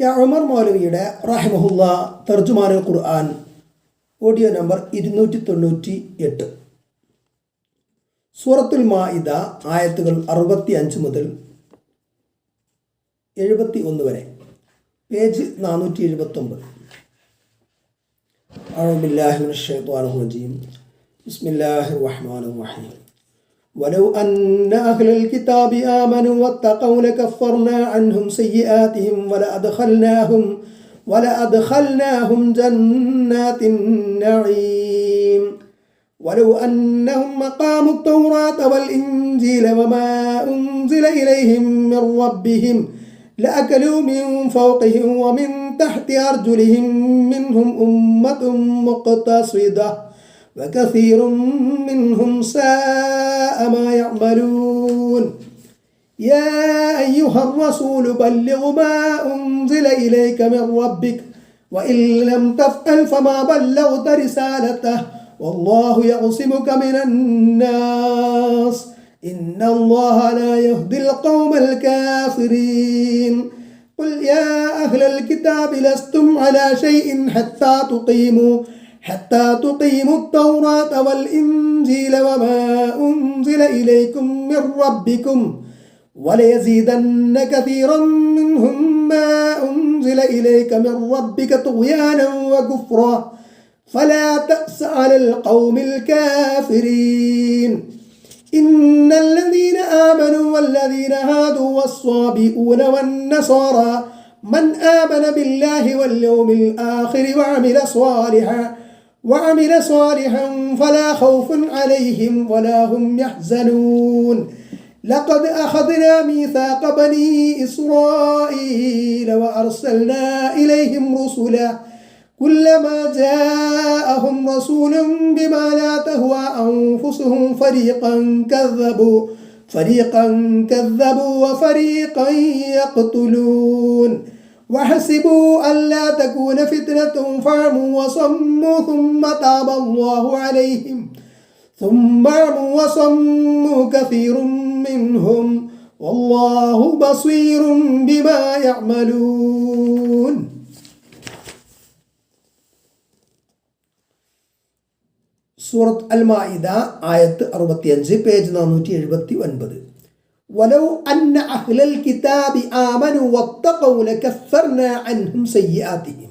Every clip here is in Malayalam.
കെ ഉമർ മൗലവിയുടെ റഹിമഹുല്ല തർജുമാനുൽ ഖുർആൻ ഓഡിയോ നമ്പർ ഇരുന്നൂറ്റി തൊണ്ണൂറ്റി എട്ട് സൂറത്തുൽ മാഇദ ആയത്തുകൾ അറുപത്തി അഞ്ച് മുതൽ എഴുപത്തി ഒന്ന് വരെ. പേജ് നാനൂറ്റി എഴുപത്തൊമ്പത് അഴുബില്ലാഹിൻ ഷെയ്ത്വാൻ ഹുജീം ബിസ്മില്ലാഹിർ റഹ്മാൻ റഹീം. ولو أن أهل الكتاب آمنوا واتقوا لكفرنا عنهم سيئاتهم ولأدخلناهم ولأدخلناهم جنات النعيم. ولو أنهم أقاموا التوراة والإنجيل وما أنزل إليهم من ربهم لأكلوا من فوقهم ومن تحت أرجلهم منهم أمة مقتصدة. وكثير منهم ساء ما يعملون. يا أيها الرسول بلغ ما أنزل إليك من ربك وإن لم تفعل فما بلغت رسالته والله يعصمك من الناس. إن الله لا يهدي القوم الكافرين. قل يا أهل الكتاب لستم على شيء حتى تقيموا؟ حتى تقيموا التوراة والإنجيل وما أنزل إليكم من ربكم وليزيدن كثيرا منهم ما أنزل إليك من ربك طغيانا وكفرا. فلا تأس على القوم الكافرين. إن الذين آمنوا والذين هادوا والصابئون والنصارى من آمن بالله واليوم الآخر وعمل صالحا وعمل صالحا فلا خوف عليهم ولا هم يحزنون. لقد أخذنا ميثاق بني إسرائيل وأرسلنا إليهم رسلا كلما جاءهم رسول بما لا تهوى أنفسهم فريقا كذبوا فريقا كذبوا وفريقا يقتلون. وحسبوا ألا تكون فتنة فعموا وصموا ثم تاب الله عليهم ثم عموا وصموا كثير منهم والله بصير بما يعملون സൂറത്ത് അൽ മാഇദ ആയത്ത് അറുപത്തിയഞ്ച് പേജ് നാനൂറ്റി എഴുപത്തി ഒൻപത് ولو أن അഹ്ലൽ കിതാബി آمنوا واتقوا لكفرنا അൻഹും سيئاتهم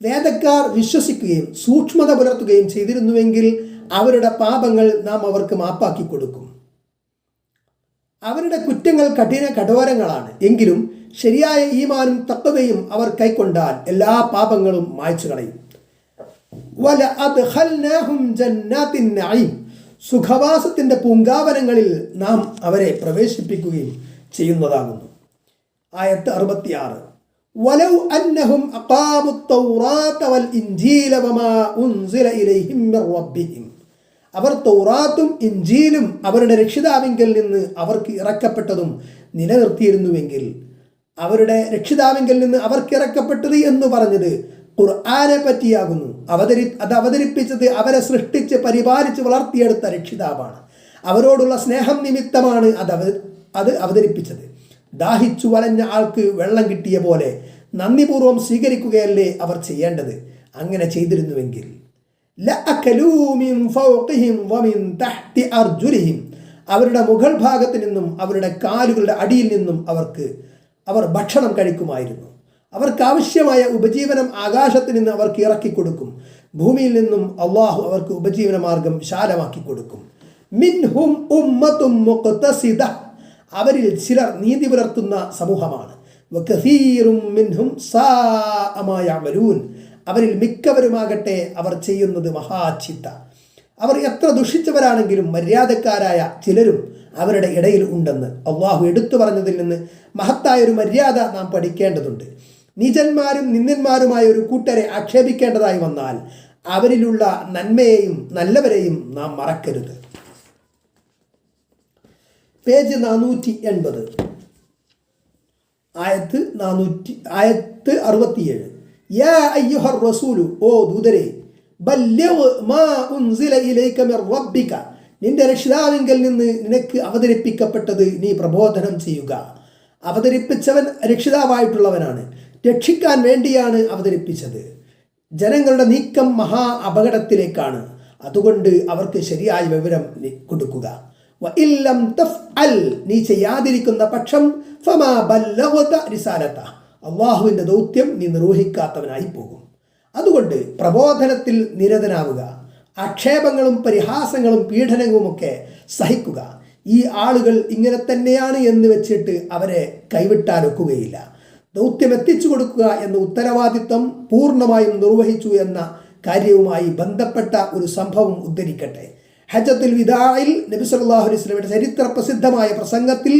വേദക്കാർ വിശ്വസിക്കുകയും സൂക്ഷ്മത പുലർത്തുകയും ചെയ്തിരുന്നുവെങ്കിൽ അവരുടെ പാപങ്ങൾ നാം അവർക്ക് മാപ്പാക്കി കൊടുക്കും. അവരുടെ കുറ്റങ്ങൾ കഠിന കഠോരങ്ങളാണ്. എങ്കിലും ശരിയായ ഈമാനും തക്കവയും അവർ കൈക്കൊണ്ടാൽ എല്ലാ പാപങ്ങളും മായച്ചു കളയും. വല അദ്ഖൽനാഹും നഈം. സുഖവാസത്തിൻ്റെ പൂങ്കാവനങ്ങളിൽ നാം അവരെ പ്രവേശിപ്പിക്കുകയും ചെയ്യുന്നതാകുന്നു ആയത്ത് അറുപത്തിയാറ് ولو أنهم أقاموا التوراة والإنجيل وما أنزل إليهم من ربهم അവർ തൗറാത്തും ഇഞ്ചീലും അവരുടെ രക്ഷിതാവിങ്കിൽ നിന്ന് അവർക്ക് ഇറക്കപ്പെട്ടതും നിലനിർത്തിയിരുന്നുവെങ്കിൽ അവരുടെ രക്ഷിതാവിങ്കിൽ നിന്ന് അവർക്ക് ഇറക്കപ്പെട്ടത് എന്ന് പറഞ്ഞത് ഖുർആനെ പറ്റിയാകുന്നു. അവതരി അത് അവതരിപ്പിച്ചത് അവരെ സൃഷ്ടിച്ച് പരിപാലിച്ച് വളർത്തിയെടുത്ത രക്ഷിതാവാണ്. അവരോടുള്ള സ്നേഹം നിമിത്തമാണ് അത് അവ അത് അവതരിപ്പിച്ചത്. ദാഹിച്ചു വലഞ്ഞ ആൾക്ക് വെള്ളം കിട്ടിയ പോലെ നന്ദിപൂർവം സ്വീകരിക്കുകയല്ലേ അവർ ചെയ്യേണ്ടത്? അങ്ങനെ ചെയ്തിരുന്നുവെങ്കിൽ. അവരുടെ മുകൾ ഭാഗത്ത് നിന്നും അവരുടെ കാലുകളുടെ അടിയിൽ നിന്നും അവർക്ക് അവർ ഭക്ഷണം കഴിക്കുമായിരുന്നു. അവർക്ക് ആവശ്യമായ ഉപജീവനം ആകാശത്ത് നിന്ന് അവർക്ക് ഇറക്കി കൊടുക്കും ഭൂമിയിൽ നിന്നും അള്ളാഹു അവർക്ക് ഉപജീവന മാർഗം വിശാലമാക്കി കൊടുക്കും മിൻഹും ഉമ്മത്തും മുക്തസിദ അവരിൽ ചിലർ നീതി പുലർത്തുന്ന സമൂഹമാണ്. മിൻഹും സാഅമായ അമലൂൻ അവരിൽ മിക്കവരുമാകട്ടെ അവർ ചെയ്യുന്നത് മഹാചിത്ത അവർ എത്ര ദുഷിച്ചവരാണെങ്കിലും മര്യാദക്കാരായ ചിലരും അവരുടെ ഇടയിൽ ഉണ്ടെന്ന് അള്ളാഹു എടുത്തു പറഞ്ഞതിൽ നിന്ന് മഹത്തായൊരു മര്യാദ നാം പഠിക്കേണ്ടതുണ്ട്. നീചന്മാരും നിന്ദന്മാരുമായ ഒരു കൂട്ടരെ ആക്ഷേപിക്കേണ്ടതായി വന്നാൽ അവരിലുള്ള നന്മയെയും നല്ലവരെയും നാം മറക്കരുത്. പേജ് നാനൂറ്റി എൺപത് ആയത്ത് നാനൂറ്റി ആയത്ത് അറുപത്തിയേഴ്. യാ അയ്യുഹർ റസൂലു ഓ ദൂതരെ ബല്യവ് മാ ഉൻസില ഇലൈക മിർ റബ്ബിക. നിന്റെ രക്ഷിതാവിങ്കൽ നിന്ന് നിനക്ക് അവതരിപ്പിക്കപ്പെട്ടത് നീ പ്രബോധനം ചെയ്യുക. അവതരിപ്പിച്ചവൻ രക്ഷിതാവായിട്ടുള്ളവനാണ്. രക്ഷിക്കാൻ വേണ്ടിയാണ് അവതരിപ്പിച്ചത്. ജനങ്ങളുടെ നീക്കം മഹാ അപകടത്തിലേക്കാണ്. അതുകൊണ്ട് അവർക്ക് ശരിയായ വിവരം കൊടുക്കുക. ഇല്ലം നീ ചെയ്യാതിരിക്കുന്ന പക്ഷം ഫമാ ദൗത്യം നീ നിർവഹിക്കാത്തവനായി പോകും. അതുകൊണ്ട് പ്രബോധനത്തിൽ നിരതനാവുക. ആക്ഷേപങ്ങളും പരിഹാസങ്ങളും പീഡനവുമൊക്കെ സഹിക്കുക. ഈ ആളുകൾ ഇങ്ങനെ തന്നെയാണ് എന്ന് വെച്ചിട്ട് അവരെ കൈവിട്ടാലൊക്കുകയില്ല. ദൗത്യം എത്തിച്ചു കൊടുക്കുക എന്ന ഉത്തരവാദിത്വം പൂർണമായും നിർവഹിച്ചു എന്ന കാര്യവുമായി ബന്ധപ്പെട്ട ഒരു സംഭവം ഉദ്ധരിക്കട്ടെ. ഹജ്ജത്തുൽ വിദായിൽ നബി സല്ലാഹു അലൈഹി വസല്ലമയുടെ ചരിത്ര പ്രസിദ്ധമായ പ്രസംഗത്തിൽ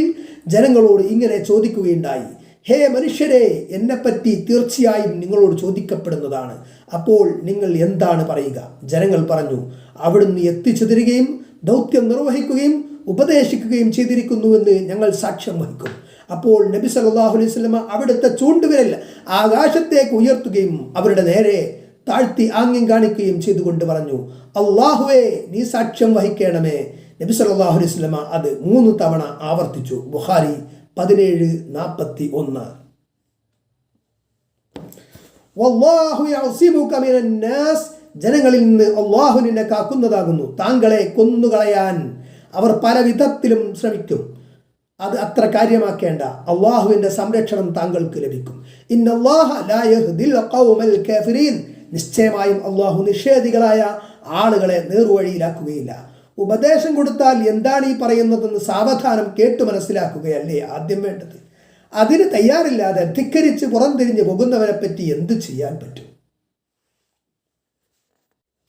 ജനങ്ങളോട് ഇങ്ങനെ ചോദിക്കുകയുണ്ടായി. ഹേ മനുഷ്യരെ എന്നെപ്പറ്റി തീർച്ചയായും നിങ്ങളോട് ചോദിക്കപ്പെടുന്നതാണ്. അപ്പോൾ നിങ്ങൾ എന്താണ് പറയുക? ജനങ്ങൾ പറഞ്ഞു അവിടുന്ന് എത്തിച്ചു തരികയും ദൗത്യം നിർവഹിക്കുകയും ഉപദേശിക്കുകയും ചെയ്തിരിക്കുന്നുവെന്ന് ഞങ്ങൾ സാക്ഷ്യം വഹിക്കും. അപ്പോൾ നബി സല്ലല്ലാഹു അലൈഹി സ്വലമ അവിടുത്തെ ചൂണ്ടുവിരൽ ആകാശത്തേക്ക് ഉയർത്തുകയും അവരുടെ നേരെ താഴ്ത്തി ആംഗ്യം കാണിക്കുകയും ചെയ്തുകൊണ്ട് പറഞ്ഞു അള്ളാഹുവേ നീ സാക്ഷ്യം വഹിക്കണമേ. നബി സല്ലല്ലാഹു അലൈഹി സ്വലമ അത് മൂന്ന് തവണ ആവർത്തിച്ചു. ബുഹാരി പതിനേഴ് നാൽപ്പത്തി ഒന്ന് ജനങ്ങളിൽ നിന്ന് അള്ളാഹു നിന്നെ കാക്കുന്നതാകുന്നു. താങ്കളെ കൊന്നുകളയാൻ അവർ പല വിധത്തിലും ശ്രമിക്കും. അത് അത്ര കാര്യമാക്കേണ്ട. അള്ളാഹുവിന്റെ സംരക്ഷണം താങ്കൾക്ക് ലഭിക്കും. നിശ്ചയമായും അള്ളാഹു നിഷേധികളായ ആളുകളെ നേർവഴിയിലാക്കുകയില്ല. ഉപദേശം കൊടുത്താൽ എന്താണ് ഈ പറയുന്നതെന്ന് സാവധാനം കേട്ടു മനസ്സിലാക്കുകയല്ലേ ആദ്യം വേണ്ടത്? അതിന് തയ്യാറില്ലാതെ ധിക്കരിച്ച് പുറംതിരിഞ്ഞ് പോകുന്നവരെ പറ്റി എന്ത് ചെയ്യാൻ പറ്റും?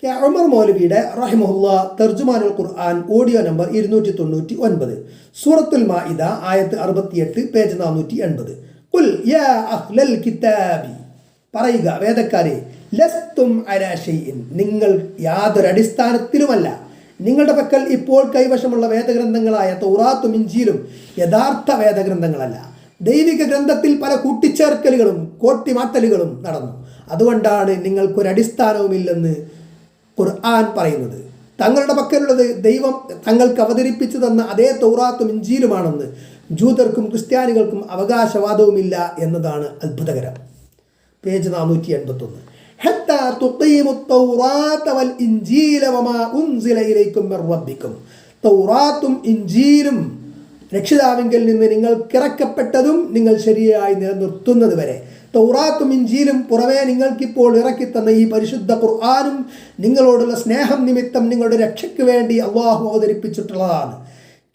കെ. ഉമർ മൗലവിയുടെ റഹിമുല്ല തർജുമാനുൽ ഖുർആൻ ഓഡിയോ നമ്പർ ഇരുന്നൂറ്റി തൊണ്ണൂറ്റി ഒൻപത് സൂറത്തുൽ മാഇദ ആയത്ത് അറുപത്തിയെട്ട് പേജ് നാനൂറ്റി എൺപത് കുൽ അഹ്ലൽ കിതാബി. പറയുക വേദക്കാരെ ലസ്തും അലാ നിങ്ങൾ യാതൊരു അടിസ്ഥാനത്തിലുമല്ല. നിങ്ങളുടെ പക്കൽ ഇപ്പോൾ കൈവശമുള്ള വേദഗ്രന്ഥങ്ങളായ തൗറാത്തും ഇഞ്ചിയിലും യഥാർത്ഥ വേദഗ്രന്ഥങ്ങളല്ല. ദൈവിക ഗ്രന്ഥത്തിൽ പല കൂട്ടിച്ചേർക്കലുകളും കോട്ടിമാറ്റലുകളും നടന്നു. അതുകൊണ്ടാണ് നിങ്ങൾക്കൊരടിസ്ഥാനവുമില്ലെന്ന് ഖുർആൻ പറയുന്നത്. തങ്ങളുടെ പക്കലുള്ളത് ദൈവം തങ്ങൾക്ക് അവതരിപ്പിച്ചു തന്ന അതേ തൗറാത്തും ഇഞ്ചീലുമാണെന്ന് ജൂതർക്കും ക്രിസ്ത്യാനികൾക്കും അവകാശവാദവുമില്ല എന്നതാണ് അത്ഭുതകരം. പേജ് നാനൂറ്റി എൺപത്തൊന്ന് രക്ഷിതാവിങ്കിൽ നിന്ന് നിങ്ങൾ കിറക്കപ്പെട്ടതും നിങ്ങൾ ശരിയായി നിലനിർത്തുന്നത് വരെ. തൗറാത്തും ഇഞ്ചിയിലും പുറമേ നിങ്ങൾക്കിപ്പോൾ ഇറക്കിത്തന്ന ഈ പരിശുദ്ധ ഖുർആാനും നിങ്ങളോടുള്ള സ്നേഹം നിമിത്തം നിങ്ങളുടെ രക്ഷയ്ക്ക് വേണ്ടി അള്ളാഹു അവതരിപ്പിച്ചിട്ടുള്ളതാണ്.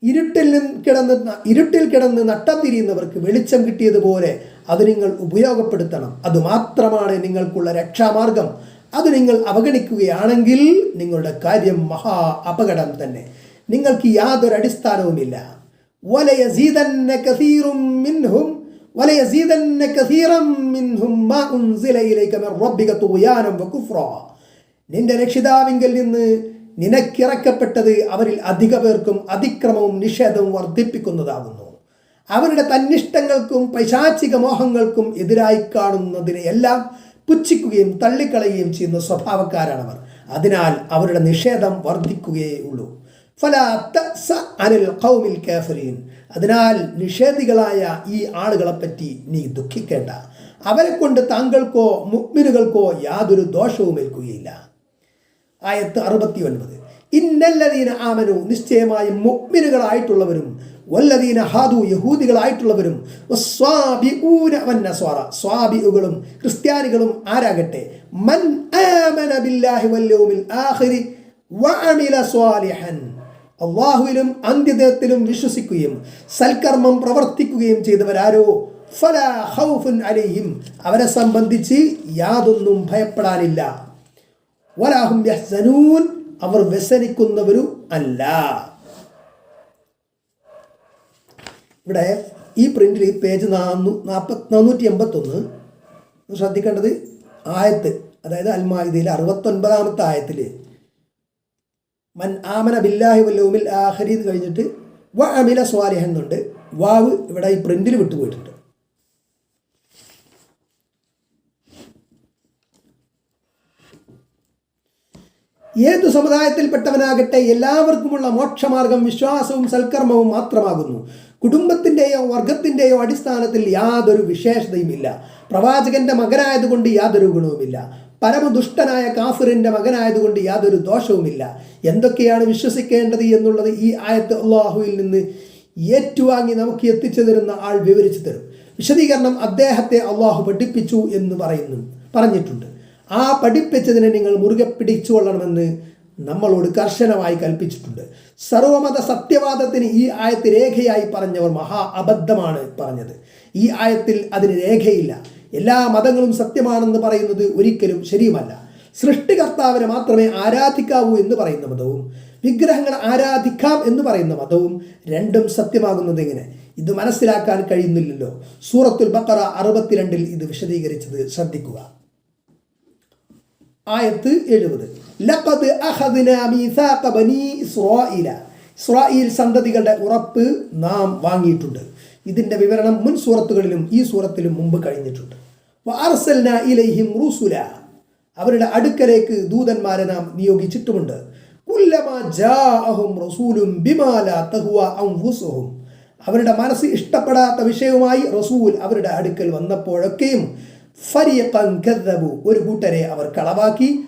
ഇരുട്ടിൽ കിടന്ന് ഇരുട്ടിൽ കിടന്ന് നട്ടം തിരിയുന്നവർക്ക് വെളിച്ചം കിട്ടിയതുപോലെ അത് നിങ്ങൾ ഉപയോഗപ്പെടുത്തണം. അത് മാത്രമാണ് നിങ്ങൾക്കുള്ള രക്ഷാമാർഗം. അത് നിങ്ങൾ അവഗണിക്കുകയാണെങ്കിൽ നിങ്ങളുടെ കാര്യം മഹാ അപകടം തന്നെ. നിങ്ങൾക്ക് യാതൊരു അടിസ്ഥാനവുമില്ല വലയസീതന്നെ കസീറും മിൻഹും വലയസീദന്ന കസീറം മിൻഹും മാ മിർ റബ്ബിക തുയാനം വകുഫ്ര നിന്റെ രക്ഷിതാവിങ്കിൽ നിന്ന് നിനക്കിറക്കപ്പെട്ടത് അവരിൽ അധിക പേർക്കും അതിക്രമവും നിഷേധവും വർദ്ധിപ്പിക്കുന്നതാകുന്നു. അവരുടെ തന്നിഷ്ടങ്ങൾക്കും പൈശാചിക മോഹങ്ങൾക്കും എതിരായി കാണുന്നതിനെയെല്ലാം പുച്ഛിക്കുകയും തള്ളിക്കളയുകയും ചെയ്യുന്ന സ്വഭാവക്കാരാണവർ. അതിനാൽ അവരുടെ നിഷേധം വർദ്ധിക്കുകയേ ഉള്ളൂ. അതിനാൽ നിഷേധികളായ ഈ ആളുകളെ പറ്റി നീ ദുഃഖിക്കേണ്ട. അവരെ കൊണ്ട് താങ്കൾക്കോ മുഗ്മിനുകൾക്കോ യാതൊരു ദോഷവും ഏൽക്കുകയില്ല. ആയത്ത് അറുപത്തി ഒൻപത് ഇന്നല്ലതീന ആമനു നിശ്ചയമായും മുഗ്മിനുകളായിട്ടുള്ളവരും വല്ലതീന ഹാദു യഹൂദികളായിട്ടുള്ളവരും സ്വാബിഉകളും ക്രിസ്ത്യാനികളും ആരാകട്ടെ? മൻ ആമന ബില്ലാഹി വല്യൗമിൽ ആഖിരി വഅമില സ്വാലിഹൻ. അള്ളാഹുവിലും അന്ത്യദേഹത്തിലും വിശ്വസിക്കുകയും സൽക്കർമ്മം പ്രവർത്തിക്കുകയും ചെയ്തവരാരോ? ഫലാ അവരെ സംബന്ധിച്ച് യാതൊന്നും ഭയപ്പെടാനില്ല. യഹ്സനൂൻ. അവർ വ്യസനിക്കുന്നവരും അല്ല. ഇവിടെ ഈ പ്രിന്റിൽ പേജ് നാനൂ നാൽപ്പത്തി നാനൂറ്റി എൺപത്തൊന്ന് ശ്രദ്ധിക്കേണ്ടത് ആയത്ത് അതായത് അൽമായുദയിൽ അറുപത്തൊൻപതാമത്തെ ആയത്തിൽ മൻ ആമന ബില്ലാഹി വല്ലൂമിൽ ആഹരി എന്ന് കഴിഞ്ഞിട്ട് വ അമില സ്വാലിഹ എന്നുണ്ട്. വാവ് ഇവിടെ ഈ പ്രിന്റിൽ വിട്ടുപോയിട്ടുണ്ട്. ഏത് സമുദായത്തിൽപ്പെട്ടവനാകട്ടെ എല്ലാവർക്കുമുള്ള മോക്ഷമാർഗം വിശ്വാസവും സൽക്കർമ്മവും മാത്രമാകുന്നു. കുടുംബത്തിന്റെയോ വർഗത്തിന്റെയോ അടിസ്ഥാനത്തിൽ യാതൊരു വിശേഷതയുമില്ല. പ്രവാചകന്റെ മകനായതുകൊണ്ട് യാതൊരു ഗുണവുമില്ല. പരമദുഷ്ടനായ കാഫിറിന്റെ മകനായതുകൊണ്ട് യാതൊരു ദോഷവുമില്ല. എന്തൊക്കെയാണ് വിശ്വസിക്കേണ്ടത് എന്നുള്ളത് ഈ ആയത്ത് അള്ളാഹുവിൽ നിന്ന് ഏറ്റുവാങ്ങി നമുക്ക് എത്തിച്ചു തരുന്ന ആൾ വിവരിച്ചു തരും. വിശദീകരണം അദ്ദേഹത്തെ അള്ളാഹു പഠിപ്പിച്ചു എന്ന് പറയുന്നു പറഞ്ഞിട്ടുണ്ട്. ആ പഠിപ്പിച്ചതിനെ നിങ്ങൾ മുറുകെ പിടിച്ചുകൊള്ളണമെന്ന് നമ്മളോട് കർശനമായി കൽപ്പിച്ചിട്ടുണ്ട്. സർവമത സത്യവാദത്തിന് ഈ ആയത്ത് രേഖയായി പറഞ്ഞവർ മഹാ അബദ്ധമാണ് പറഞ്ഞത്. ഈ ആയത്തിൽ അതിന് രേഖയില്ല. എല്ലാ മതങ്ങളും സത്യമാണെന്ന് പറയുന്നത് ഒരിക്കലും ശരിയുമല്ല. സൃഷ്ടികർത്താവിനെ മാത്രമേ ആരാധിക്കാവൂ എന്ന് പറയുന്ന മതവും വിഗ്രഹങ്ങളെ ആരാധിക്കാം എന്ന് പറയുന്ന മതവും രണ്ടും സത്യമാകുന്നത് എങ്ങനെ? ഇത് മനസ്സിലാക്കാൻ കഴിയുന്നില്ലല്ലോ. സൂറത്തുൽ ബക്കറ അറുപത്തിരണ്ടിൽ ഇത് വിശദീകരിച്ചത് ശ്രദ്ധിക്കുക. ആയത്ത് എഴുപത്. ലഖദ് അഖദ്ന മീസാഖ ബനീ ഇസ്രായീല ഇസ്രായേൽ സന്തതികളുടെ ഉറപ്പ് നാം വാങ്ങിയിട്ടുണ്ട്. ഇതിന്റെ വിവരണം മുൻ സൂറത്തുകളിലും ഈ സൂറത്തിലും മുമ്പ് കഴിഞ്ഞിട്ടുണ്ട്. വഅർസൽന ഇലൈഹിം റുസുല. അവരുടെ അടുക്കലേക്ക് ദൂതന്മാരെ നാം നിയോഗിച്ചിട്ടുമുണ്ട്. അവരുടെ മനസ്സ് ഇഷ്ടപ്പെടാത്ത വിഷയവുമായി റസൂൽ അവരുടെ അടുക്കൽ വന്നപ്പോഴൊക്കെയും ഒരു കൂട്ടരെ അവർ കളവാക്കി.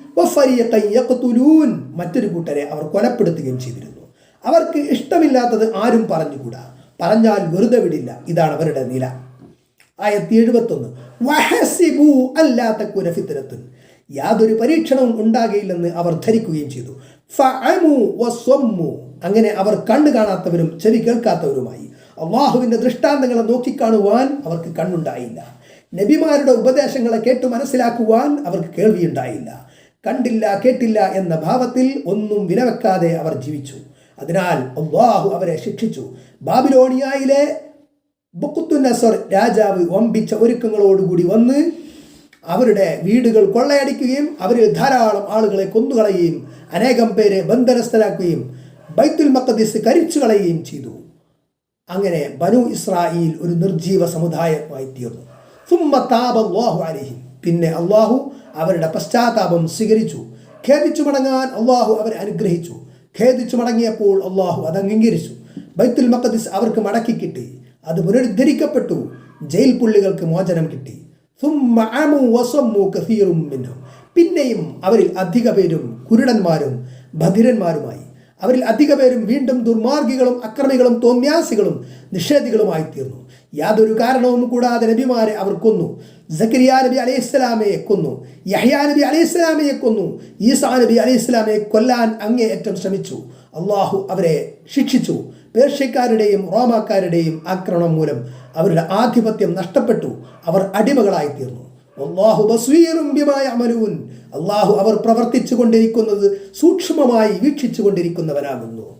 മറ്റൊരു കൂട്ടരെ അവർ കൊലപ്പെടുത്തുകയും ചെയ്തിരുന്നു. അവർക്ക് ഇഷ്ടമില്ലാത്തത് ആരും പറഞ്ഞുകൂടാ. പറഞ്ഞാൽ വെറുതെ വിടില്ല. ഇതാണ് അവരുടെ നില. ആയത്തി എഴുപത്തൊന്ന്. വഹസിബു യാതൊരു പരീക്ഷണവും ഉണ്ടാകയില്ലെന്ന് അവർ ധരിക്കുകയും ചെയ്തു. അങ്ങനെ അവർ കണ്ണു കാണാത്തവരും ചെവി കേൾക്കാത്തവരുമായി. അള്ളാഹുവിന്റെ ദൃഷ്ടാന്തങ്ങളെ നോക്കിക്കാണുവാൻ അവർക്ക് കണ്ണുണ്ടായില്ല. നബിമാരുടെ ഉപദേശങ്ങളെ കേട്ടു മനസ്സിലാക്കുവാൻ അവർക്ക് കേൾവിയുണ്ടായില്ല. കണ്ടില്ല കേട്ടില്ല എന്ന ഭാവത്തിൽ ഒന്നും വിലവെക്കാതെ അവർ ജീവിച്ചു. അതിനാൽ അള്ളാഹു അവരെ ശിക്ഷിച്ചു. ബാബിലോണിയയിലെ ബുക്കുത്തുനസർ രാജാവ് വമ്പിച്ച ഒരുക്കങ്ങളോടുകൂടി വന്ന് അവരുടെ വീടുകൾ കൊള്ളയടിക്കുകയും അവരിൽ ധാരാളം ആളുകളെ കൊന്നുകളയുകയും അനേകം പേരെ ബന്ധനസ്ഥരാക്കുകയും ബൈത്തുൽ മക്കദീസ് കരിച്ചു കളയുകയും ചെയ്തു. അങ്ങനെ ബനു ഇസ്രായേൽ ഒരു നിർജീവ സമുദായമായി തീർന്നു. സുമ്മ താപ അള്ളാഹു അലഹിം. പിന്നെ അള്ളാഹു അവരുടെ പശ്ചാത്താപം സ്വീകരിച്ചു. ഖേദിച്ചു മടങ്ങാൻ അള്ളാഹു അവരെ അനുഗ്രഹിച്ചു. ഖേദിച്ചു മടങ്ങിയപ്പോൾ അള്ളാഹു അത് അംഗീകരിച്ചു. ബൈത്തുൽ മക്കദിസ് അവർക്ക് മടക്കി കിട്ടി. അത് പുനരുദ്ധരിക്കപ്പെട്ടു. ജയിൽ പുള്ളികൾക്ക് മോചനം കിട്ടി. പിന്നെയും അവരിൽ അധിക പേരും കുരുടന്മാരും ഭദ്രന്മാരുമായി അവരിൽ അധിക പേരും വീണ്ടും ദുർമാർഗികളും അക്രമികളും തോന്യാസികളും നിഷേധികളുമായി തീർന്നു യാതൊരു കാരണവും കൂടാതെ നബിമാരെ അവർ കൊന്നു. സക്കരിയ നബി അലൈഹി സ്വലാമയെ കൊന്നു. യഹ്യാ നബി അലൈഹി സ്വലാമയെ കൊന്നു. ഈസാ നബി അലൈഹി സ്വലാമയെ കൊല്ലാൻ അങ്ങേയറ്റം ശ്രമിച്ചു. അള്ളാഹു അവരെ ശിക്ഷിച്ചു. പേർഷ്യക്കാരുടെയും റോമാക്കാരുടെയും ആക്രമണം മൂലം അവരുടെ ആധിപത്യം നഷ്ടപ്പെട്ടു. അവർ അടിമകളായി തീർന്നു അള്ളാഹു ബസ്വീറും അമലൂൻ അള്ളാഹു അവർ പ്രവർത്തിച്ചു കൊണ്ടിരിക്കുന്നത് സൂക്ഷ്മമായി വീക്ഷിച്ചു കൊണ്ടിരിക്കുന്നവനാകുന്നു